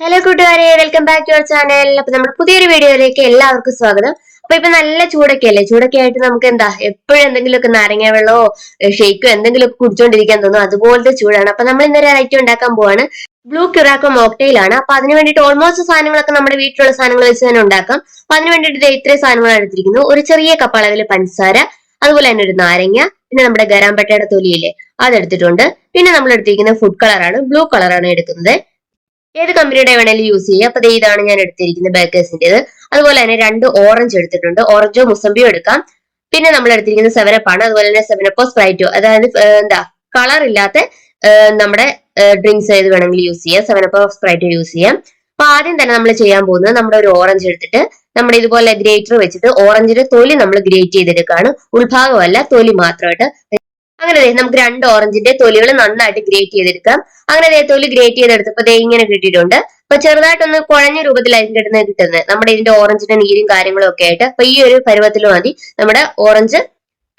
Hello കൂട്ടുകാരെ welcome back to our channel അപ്പൊ നമ്മുടെ പുതിയൊരു വീഡിയോയിലേക്ക് എല്ലാവർക്കും സ്വാഗതം. അപ്പൊ ഇപ്പൊ നല്ല ചൂടൊക്കെ അല്ലേ ചൂടൊക്കെ ആയിട്ട് നമുക്ക് എന്താ എപ്പോഴും എന്തെങ്കിലുമൊക്കെ നാരങ്ങ വെള്ളമോ ഷേക്കോ എന്തെങ്കിലുമൊക്കെ കുടിച്ചോണ്ടിരിക്കാൻ തോന്നും അതുപോലത്തെ ചൂടാണ്. അപ്പൊ നമ്മൾ ഇന്നൊരു ഐറ്റം ഉണ്ടാക്കാൻ പോവാണ്. ബ്ലൂ ക്യുറാക്കോ മോക്ടെയിൽ ആണ്. അപ്പൊ അതിന് വേണ്ടിയിട്ട് ഓൾമോസ്റ്റ് സാധനങ്ങളൊക്കെ നമ്മുടെ വീട്ടിലുള്ള സാധനങ്ങൾ വെച്ച് തന്നെ ഉണ്ടാക്കാം. അപ്പൊ അതിന് വേണ്ടിയിട്ട് ഇത്രയും സാധനങ്ങളാണ് എടുത്തിരിക്കുന്നത് ഒരു ചെറിയ കപ്പളവിൽ പഞ്ചസാര അതുപോലെ തന്നെ ഒരു നാരങ്ങ പിന്നെ നമ്മുടെ ഗരാമ്പട്ടയുടെ പട്ടയുടെ തൊലിയില്ലേ അതെടുത്തിട്ടുണ്ട്. പിന്നെ നമ്മൾ എടുത്തിരിക്കുന്ന ഫുഡ് കളറാണ് ബ്ലൂ കളറാണ് എടുക്കുന്നത്. ഏത് കമ്പനിയുടെ വേണേലും യൂസ് ചെയ്യാം. അപ്പൊ ഇതാണ് ഞാൻ എടുത്തിരിക്കുന്നത് ബേക്കേഴ്സിന്റേത് അതുപോലെ തന്നെ രണ്ട് ഓറഞ്ച് എടുത്തിട്ടുണ്ട്. ഓറഞ്ചോ മുസമ്പിയോ എടുക്കാം. പിന്നെ നമ്മൾ എടുത്തിരിക്കുന്നത് സെവനപ്പാണ് അതുപോലെ തന്നെ സെവനപ്പോ സ്പ്രൈറ്റോ അതായത് എന്താ കളർ ഇല്ലാത്ത നമ്മുടെ ഡ്രിങ്ക്സ് ഏത് വേണമെങ്കിലും യൂസ് ചെയ്യാം. സെവനപ്പോ സ്പ്രൈറ്റോ യൂസ് ചെയ്യാം. അപ്പൊ ആദ്യം തന്നെ നമ്മൾ ചെയ്യാൻ പോകുന്നത് നമ്മുടെ ഒരു ഓറഞ്ച് എടുത്തിട്ട് നമ്മൾ ഇതുപോലെ ഗ്രേറ്റർ വെച്ചിട്ട് ഓറഞ്ചിന്റെ തൊലി നമ്മൾ ഗ്രേറ്റ് ചെയ്തെടുക്കുകയാണ് ഉൾഭാഗമല്ല തൊലി മാത്രമായിട്ട് അങ്ങനെ നമുക്ക് രണ്ട് ഓറഞ്ചിന്റെ തൊലികൾ നന്നായിട്ട് ഗ്രേറ്റ് ചെയ്തെടുക്കാം. അങ്ങനെ തൊലി ഗ്രേറ്റ് ചെയ്തെടുത്തപ്പോൾ ദേ ഇങ്ങനെ കിട്ടിയിട്ടുണ്ട്. അപ്പൊ ചെറുതായിട്ടൊന്ന് കുഴഞ്ഞ രൂപത്തിലായിരിക്കും കിട്ടുന്നത് കിട്ടുന്നത്. നമ്മുടെ ഇതിന്റെ ഓറഞ്ചിന്റെ നീരും കാര്യങ്ങളും ഒക്കെ ആയിട്ട്. അപ്പൊ ഈ ഒരു പരുവത്തിൽ മതി നമ്മുടെ ഓറഞ്ച്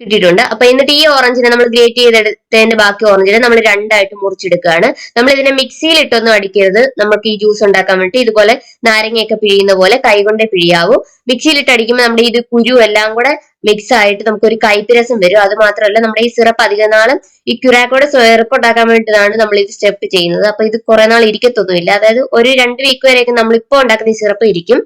കിട്ടിയിട്ടുണ്ട് അപ്പൊ എന്നിട്ട് ഈ ഓറഞ്ചിനെ നമ്മൾ ഗ്രേറ്റ് ചെയ്തെടുത്തതിന്റെ ബാക്കി ഓറഞ്ചിനെ നമ്മൾ രണ്ടായിട്ട് മുറിച്ചെടുക്കുകയാണ്. നമ്മൾ ഇതിനെ മിക്സിയിൽ ഇട്ടൊന്നും അടിക്കരുത്. നമുക്ക് ഈ ജ്യൂസ് ഉണ്ടാക്കാൻ വേണ്ടി ഇതുപോലെ നാരങ്ങയൊക്കെ പിഴിയുന്ന പോലെ കൈകൊണ്ടേ പിഴിയാവൂ. മിക്സിയിൽ ഇട്ട് അടിക്കുമ്പോൾ നമ്മുടെ ഇത് കുരു എല്ലാം കൂടെ മിക്സ് ആയിട്ട് നമുക്കൊരു കൈപ്പിരസം വരും. അത് മാത്രമല്ല നമ്മുടെ ഈ സിറപ്പ് അധിക നാളും ഈ ക്യുറാക്കോടെ സിറപ്പ് ഉണ്ടാക്കാൻ വേണ്ടിയിട്ടാണ് നമ്മൾ ഇത് സ്റ്റെപ്പ് ചെയ്യുന്നത്. അപ്പൊ ഇത് കുറെ നാൾ ഇരിക്കത്തൊന്നുമില്ല. അതായത് ഒരു രണ്ട് വീക്ക് വരെയൊക്കെ നമ്മൾ ഇപ്പോൾ ഉണ്ടാക്കുന്ന ഈ സിറപ്പ് ഇരിക്കും.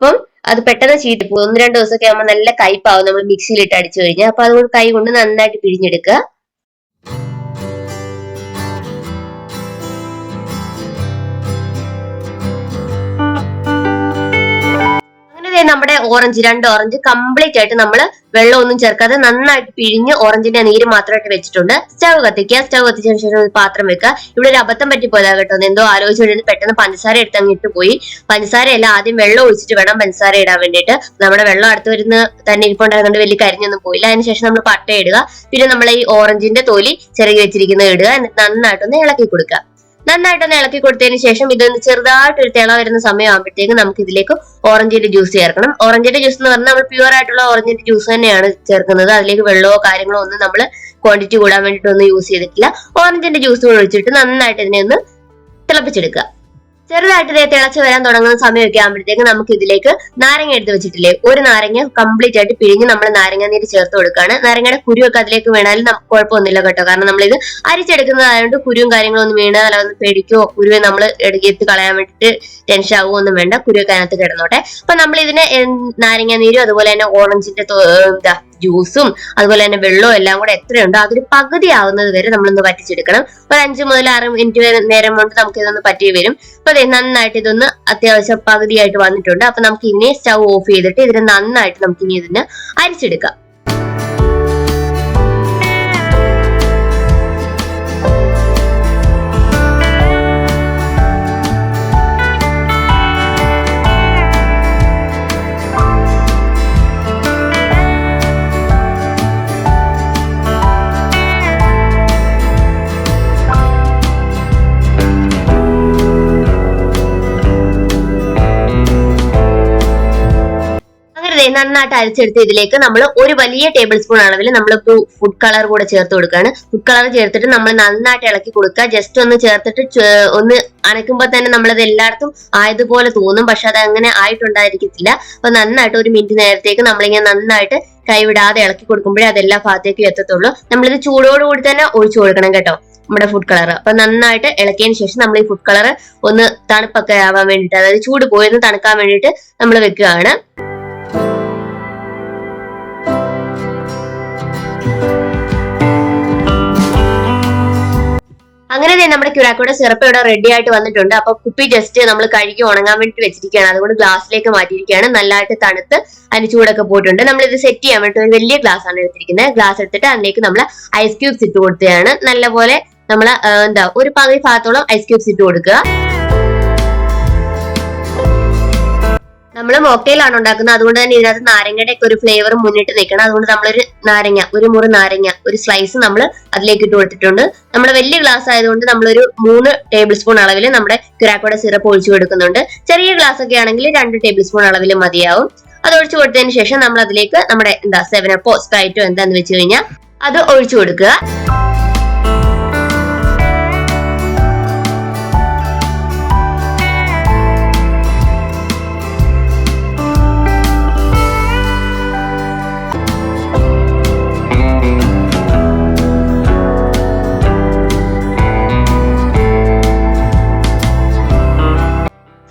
അപ്പം അത് പെട്ടെന്ന് ചീറ്റി പോകും. ഒന്ന് രണ്ട് ദിവസമൊക്കെ ആകുമ്പോൾ നല്ല കയ്പാവും. നമ്മൾ മിക്സിയിലിട്ട് അടിച്ചു കഴിഞ്ഞാൽ അപ്പൊ അതുകൊണ്ട് കൈ കൊണ്ട് നന്നായിട്ട് പിഴിഞ്ഞെടുക്കുക. ദേ നമ്മുടെ ഓറഞ്ച് രണ്ട് ഓറഞ്ച് കംപ്ലീറ്റ് ആയിട്ട് നമ്മൾ വെള്ളമൊന്നും ചേർക്കാതെ നന്നായിട്ട് പിഴിഞ്ഞ് ഓറഞ്ചിന്റെ നീര് മാത്രമായിട്ട് വെച്ചിട്ടുണ്ട്. സ്റ്റവ് കത്തിക്കുക. സ്റ്റവ് കത്തിച്ചതിന് ശേഷം ഒരു പാത്രം വെക്കുക. ഇവിടെ ഒരു അബദ്ധം പറ്റി പോയതാ കേട്ടോ എന്തോ ആലോചിച്ചുകൊണ്ട് പെട്ടെന്ന് പഞ്ചസാര എടുത്ത് അങ്ങ് ഇട്ട് പോയി. പഞ്ചസാരയല്ല ആദ്യം വെള്ളം ഒഴിച്ചിട്ട് വേണം പഞ്ചസാര ഇടാൻ വേണ്ടിയിട്ട്. നമ്മുടെ വെള്ളം അടുത്ത് വരുന്ന തന്നെ ഇരിപ്പുണ്ടായതുകൊണ്ട് വലിയ കരിഞ്ഞൊന്നും പോയില്ല. അതിനുശേഷം നമ്മൾ പട്ട ഇടുക. പിന്നെ നമ്മൾ ഈ ഓറഞ്ചിന്റെ തൊലി ചെറുകി വെച്ചിരിക്കുന്നത് ഇടുക. എന്നിട്ട് നന്നായിട്ടൊന്ന് ഇളക്കി കൊടുക്കുക. നന്നായിട്ടൊന്ന് ഇളക്കി കൊടുത്തതിന് ശേഷം ഇതൊന്ന് ചെറുതായിട്ട് ഒരു തിള വരുന്ന സമയമാകുമ്പോഴത്തേക്ക് നമുക്ക് ഇതിലേക്ക് ഓറഞ്ചിന്റെ ജ്യൂസ് ചേർക്കണം. ഓറഞ്ചിന്റെ ജ്യൂസ് എന്ന് പറഞ്ഞാൽ നമ്മൾ പ്യുവർ ആയിട്ടുള്ള ഓറഞ്ചിന്റെ ജ്യൂസ് തന്നെയാണ് ചേർക്കുന്നത്. അതിലേക്ക് വെള്ളമോ കാര്യങ്ങളോ ഒന്നും നമ്മൾ ക്വാണ്ടിറ്റി കൂടാൻ വേണ്ടിയിട്ടൊന്നും യൂസ് ചെയ്തിട്ടില്ല. ഓറഞ്ചിന്റെ ജ്യൂസ് ഒഴിച്ചിട്ട് നന്നായിട്ട് ഇതിനെ ഒന്ന് തിളപ്പിച്ചെടുക്കുക. ചെറുതായിട്ട് ഇതേ തിളച്ച് വരാൻ തുടങ്ങുന്ന സമയമൊക്കെ ആകുമ്പോഴത്തേക്ക് നമുക്ക് ഇതിലേക്ക് നാരങ്ങ എടുത്ത് വെച്ചിട്ടില്ലേ? ഒരു നാരങ്ങ കംപ്ലീറ്റ് ആയിട്ട് പിഴിഞ്ഞ് നമ്മൾ നാരങ്ങ നീര് ചേർത്ത് കൊടുക്കുകയാണ് നാരങ്ങയുടെ കുരുവൊക്കെ അതിലേക്ക് വീണാലും നമുക്ക് കുഴപ്പമൊന്നുമില്ല കേട്ടോ. കാരണം നമ്മളിത് അരിച്ചെടുക്കുന്നതായതുകൊണ്ട് കുരുവും കാര്യങ്ങളൊന്നും വീണാൽ അതൊന്ന് പേടിക്കോ കുരുവെ നമ്മൾ എടുത്ത് കളയാൻ വേണ്ടിയിട്ട് ടെൻഷൻ ആവുമോ ഒന്നും വേണ്ട. കുരുവൊക്കെ അതിനകത്ത് കിടന്നോട്ടെ. അപ്പൊ നമ്മൾ ഇതിനെ നാരങ്ങ നീരും അതുപോലെ തന്നെ ഓറഞ്ചിന്റെ എന്താ ജ്യൂസും അതുപോലെ തന്നെ വെള്ളവും എല്ലാം കൂടെ എത്രയുണ്ടോ അതൊരു പകുതി ആവുന്നത് വരെ നമ്മളൊന്ന് വറ്റിച്ചെടുക്കണം. ഒരു അഞ്ചു മുതൽ ആറ് മിനിറ്റ് വരെ നേരം കൊണ്ട് നമുക്ക് ഇതൊന്ന് പറ്റി വരും. അപ്പൊ അതെ നന്നായിട്ട് ഇതൊന്ന് അത്യാവശ്യം പകുതിയായിട്ട് വന്നിട്ടുണ്ട്. അപ്പൊ നമുക്ക് ഇനി സ്റ്റൗ ഓഫ് ചെയ്തിട്ട് ഇതിനെ നന്നായിട്ട് നമുക്ക് ഇനി ഇതിന് അരിച്ചെടുക്കാം. നന്നായിട്ട് അരച്ചെടുത്ത് ഇതിലേക്ക് നമ്മൾ ഒരു വലിയ ടേബിൾ സ്പൂൺ അളവിൽ നമ്മൾ ഫുഡ് കളർ കൂടെ ചേർത്ത് കൊടുക്കുകയാണ് ഫുഡ് കളർ ചേർത്തിട്ട് നമ്മൾ നന്നായിട്ട് ഇളക്കി കൊടുക്കുക. ജസ്റ്റ് ഒന്ന് ചേർത്തിട്ട് ഒന്ന് അനക്കുമ്പോൾ തന്നെ നമ്മളത് എല്ലായിടത്തും ആയതുപോലെ തോന്നും. പക്ഷെ അത് അങ്ങനെ ആയിട്ടുണ്ടായിരിക്കത്തില്ല. അപ്പൊ നന്നായിട്ട് ഒരു മിനിറ്റ് നേരത്തേക്ക് നമ്മളിങ്ങനെ നന്നായിട്ട് കൈവിടാതെ ഇളക്കി കൊടുക്കുമ്പോഴേ അതെല്ലാ ഭാഗത്തേക്കും എത്തത്തുള്ളൂ. നമ്മളിത് ചൂടോടുകൂടി തന്നെ ഒഴിച്ചു കൊടുക്കണം കേട്ടോ നമ്മുടെ ഫുഡ് കളർ അപ്പൊ നന്നായിട്ട് ഇളക്കിയതിന് ശേഷം നമ്മൾ ഈ ഫുഡ് കളർ ഒന്ന് തണുപ്പൊക്കെ ആവാൻ വേണ്ടിയിട്ട് അതായത് ചൂട് പോയൊന്ന് തണുക്കാൻ വേണ്ടിയിട്ട് നമ്മൾ വെക്കുകയാണ്. അങ്ങനെ തന്നെ നമ്മുടെ ക്യുരാക്കോയുടെ സിറപ്പ് ഇവിടെ റെഡി ആയിട്ട് വന്നിട്ടുണ്ട്. അപ്പൊ കുപ്പി ജസ്റ്റ് നമ്മൾ കഴുകി ഉണങ്ങാൻ വേണ്ടി വെച്ചിരിക്കുകയാണ്. അതുകൊണ്ട് ഗ്ലാസ്സിലേക്ക് മാറ്റിയിരിക്കുകയാണ്. നല്ലതായിട്ട് തണുത്ത് അതിന് ചൂടൊക്കെ പോയിട്ടുണ്ട്. നമ്മൾ ഇത് സെറ്റ് ചെയ്യാൻ വേണ്ടി വലിയ ഗ്ലാസ് ആണ് എടുത്തിരിക്കുന്നത്. ഗ്ലാസ് എടുത്തിട്ട് അതിലേക്ക് നമ്മൾ ഐസ് ക്യൂബ്സ് ഇട്ട് കൊടുത്തതാണ്. നല്ലപോലെ നമ്മൾ എന്താ ഒരു പകുതി ഭാഗത്തോളം ഐസ് ക്യൂബ്സ് ഇട്ട് കൊടുക്കുക. നമ്മൾ മോക്കയിലാണ് ഉണ്ടാക്കുന്നത്. അതുകൊണ്ട് തന്നെ ഇതിനകത്ത് നാരങ്ങയുടെ ഒക്കെ ഒരു ഫ്ലേവർ മുന്നിട്ട് നിൽക്കണം. അതുകൊണ്ട് നമ്മളൊരു നാരങ്ങ ഒരു മുറി നാരങ്ങ ഒരു സ്ലൈസ് നമ്മൾ അതിലേക്ക് ഇട്ട് കൊടുത്തിട്ടുണ്ട്. നമ്മൾ വലിയ ഗ്ലാസ് ആയതുകൊണ്ട് നമ്മളൊരു മൂന്ന് ടേബിൾ സ്പൂൺ അളവിൽ നമ്മുടെ ക്രാക്കോടെ സിറപ്പ് ഒഴിച്ചു കൊടുക്കുന്നുണ്ട്. ചെറിയ ഗ്ലാസ് ഒക്കെ ആണെങ്കിൽ രണ്ട് ടേബിൾ സ്പൂൺ അളവിൽ മതിയാവും. അത് ഒഴിച്ചു കൊടുത്തതിന് ശേഷം നമ്മൾ അതിലേക്ക് നമ്മുടെ എന്താ സെവനപ്പോ സ്പ്രൈറ്റോ എന്താന്ന് വെച്ച് കഴിഞ്ഞാൽ അത് ഒഴിച്ചു കൊടുക്കുക.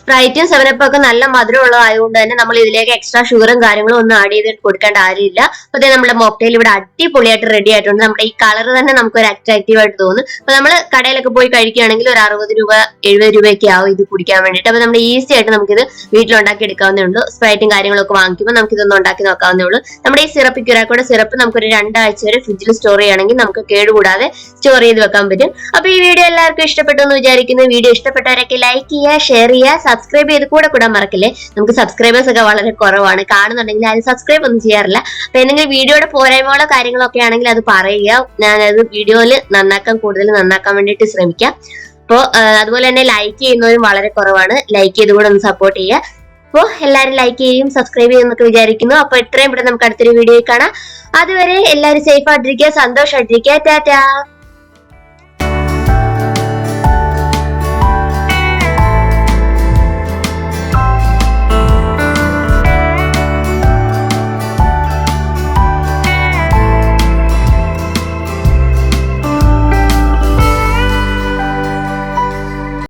സ്പ്രൈറ്റും ഒക്കെ നല്ല മധുരം ഉള്ളതായതുകൊണ്ട് തന്നെ നമ്മൾ ഇതിലേക്ക് എക്സ്ട്രാ ഷുഗറും കാര്യങ്ങളും ഒന്നും ആഡ് ചെയ്ത് കൊടുക്കേണ്ട കാര്യമില്ല. അപ്പൊ നമ്മുടെ മോക്ടെയിൽ ഇവിടെ അടിപൊളിയായിട്ട് റെഡി ആയിട്ടുണ്ട്. നമ്മുടെ ഈ കളർ തന്നെ നമുക്ക് ഒരു അട്രാക്റ്റീവ് ആയിട്ട് തോന്നും. അപ്പൊ നമ്മൾ കടയിലൊക്കെ പോയി കഴിക്കുകയാണെങ്കിൽ ഒരു അറുപത് രൂപ എഴുപത് രൂപയൊക്കെ ആവും ഇത് കുടിക്കാൻ വേണ്ടിയിട്ട്. അപ്പൊ നമ്മൾ ഈസി ആയിട്ട് നമുക്കിത് വീട്ടിലുണ്ടാക്കി എടുക്കാവുന്നേ ഉള്ളൂ. സ്പ്രൈറ്റും കാര്യങ്ങളൊക്കെ വാങ്ങിക്കുമ്പോൾ നമുക്ക് ഇതൊന്നും ഉണ്ടാക്കി നോക്കാവുന്നേ ഉള്ളൂ. നമ്മുടെ ഈ സിറപ്പ് ക്യൂരാക്കോടെ സിറപ്പ് നമുക്ക് ഒരു രണ്ടാഴ്ച വരെ ഫ്രിഡ്ജിൽ സ്റ്റോർ ചെയ്യുകയാണെങ്കിൽ നമുക്ക് കേടുകൂടാതെ സ്റ്റോർ ചെയ്ത് വെക്കാൻ പറ്റും. അപ്പൊ ഈ വീഡിയോ എല്ലാവർക്കും ഇഷ്ടപ്പെട്ടു എന്ന് വിചാരിക്കുന്നു. വീഡിയോ ഇഷ്ടപ്പെട്ടവരൊക്കെ ലൈക്ക് ചെയ്യുക ഷെയർ ചെയ്യുക സബ്സ്ക്രൈബ് ചെയ്ത് കൂടെ കൂടാൻ മറക്കില്ലേ? നമുക്ക് സബ്സ്ക്രൈബേഴ്സ് ഒക്കെ വളരെ കുറവാണ്. കാണുന്നുണ്ടെങ്കിൽ ആരും സബ്സ്ക്രൈബ് ഒന്നും ചെയ്യാറില്ല. അപ്പൊ എന്തെങ്കിലും വീഡിയോയുടെ പോരായ്മകളോ കാര്യങ്ങളോ ഒക്കെ ആണെങ്കിൽ അത് പറയുക. ഞാനത് വീഡിയോയിൽ നന്നാക്കാൻ കൂടുതൽ നന്നാക്കാൻ വേണ്ടിയിട്ട് ശ്രമിക്കാം. അപ്പോൾ അതുപോലെ തന്നെ ലൈക്ക് ചെയ്യുന്നവരും വളരെ കുറവാണ്. ലൈക്ക് ചെയ്ത് കൂടെ ഒന്ന് സപ്പോർട്ട് ചെയ്യുക. അപ്പോൾ എല്ലാവരും ലൈക്ക് ചെയ്യും സബ്സ്ക്രൈബ് ചെയ്യും എന്നൊക്കെ വിചാരിക്കുന്നു. അപ്പൊ ഇത്രയും ഇവിടെ നമുക്ക് അടുത്തൊരു വീഡിയോയിൽ കാണാം. അതുവരെ എല്ലാവരും സേഫ് ആയിട്ടിരിക്കുക സന്തോഷമായിട്ടിരിക്കുക ടാറ്റാ.